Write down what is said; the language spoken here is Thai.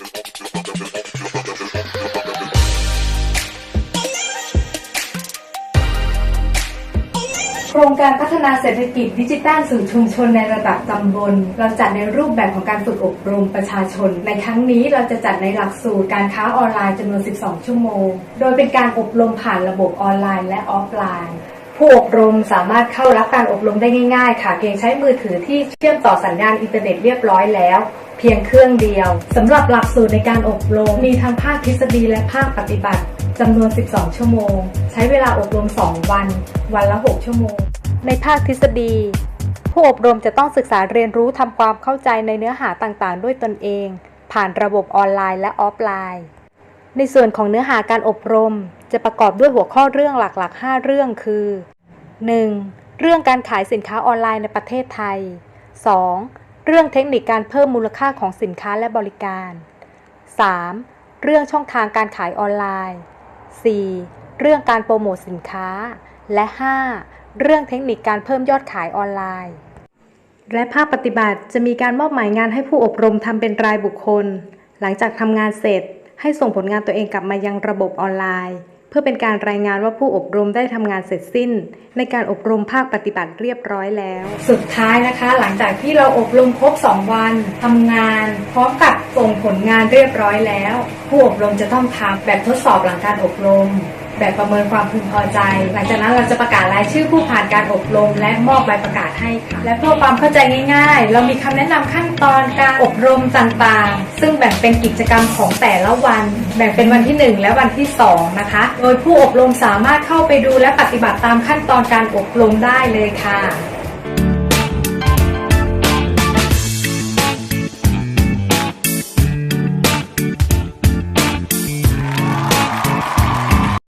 โครงการพัฒนาเศรษฐกิจดิจิทัลสู่ชุมชนในระดับตำบล เราจัดในรูปแบบของการฝึกอบรมประชาชน ในครั้งนี้เราจะจัดในหลักสูตรการค้าออนไลน์จำนวน 12 ชั่วโมง โดยเป็นการอบรมผ่านระบบออนไลน์และออฟไลน์ ผู้อบรมสามารถเข้ารับการอบรมได้ง่ายๆ ค่ะ เพียงใช้มือถือที่เชื่อมต่อสัญญาณอินเทอร์เน็ตเรียบร้อยแล้ว เพียงเครื่องเดียวสำหรับหลักสูตรในการอบรมมีทั้งภาคทฤษฎีและภาคปฏิบัติจำนวน 12 ชั่วโมง ใช้เวลาอบรม 2 วัน วันละ 6 ชั่วโมง ในภาคทฤษฎี ผู้อบรมจะต้องศึกษาเรียนรู้ทำความเข้าใจในเนื้อหาต่างๆ ด้วยตนเอง ผ่านระบบออนไลน์และออฟไลน์ ในส่วนของเนื้อหาการอบรม จะประกอบด้วยหัวข้อเรื่องหลักๆ 5 เรื่องคือ 1. เรื่องการขายสินค้าออนไลน์ในประเทศไทย 2. เรื่องเทคนิคการเพิ่มมูลค่าของสินค้าและบริการ 3. เรื่องช่องทางการขายออนไลน์ 4. เรื่องการโปรโมทสินค้า และ 5. เรื่องเทคนิคการเพิ่มยอดขายออนไลน์ และภาคปฏิบัติจะมีการมอบหมายงานให้ผู้อบรมทำเป็นรายบุคคล หลังจากทำงานเสร็จให้ส่งผลงานตัวเองกลับมายังระบบออนไลน์ เพื่อเป็นการรายงานว่าผู้อบรมได้ทำงานเสร็จสิ้น ในการอบรมภาคปฏิบัติเรียบร้อยแล้ว สุดท้ายนะคะ หลังจากที่เราอบรมครบ 2 วันทำงาน พร้อมกับส่งผลงานเรียบร้อยแล้ว ผู้อบรมจะต้องทำแบบทดสอบหลังการอบรม แบบประเมินความพึงพอใจ หลังจากนั้นเราจะประกาศรายชื่อผู้ผ่านการอบรม และมอบใบประกาศให้ค่ะและเพื่อความเข้าใจง่าย ๆ เรามีคำแนะนำขั้นตอนการอบรมต่างๆ ซึ่งแบ่งเป็นกิจกรรมของแต่ละวัน แบ่งเป็นวันที่ 1 และวันที่ 2 นะคะ โดยผู้อบรมสามารถเข้าไปดูและปฏิบัติตามขั้นตอนการอบรมได้เลยค่ะ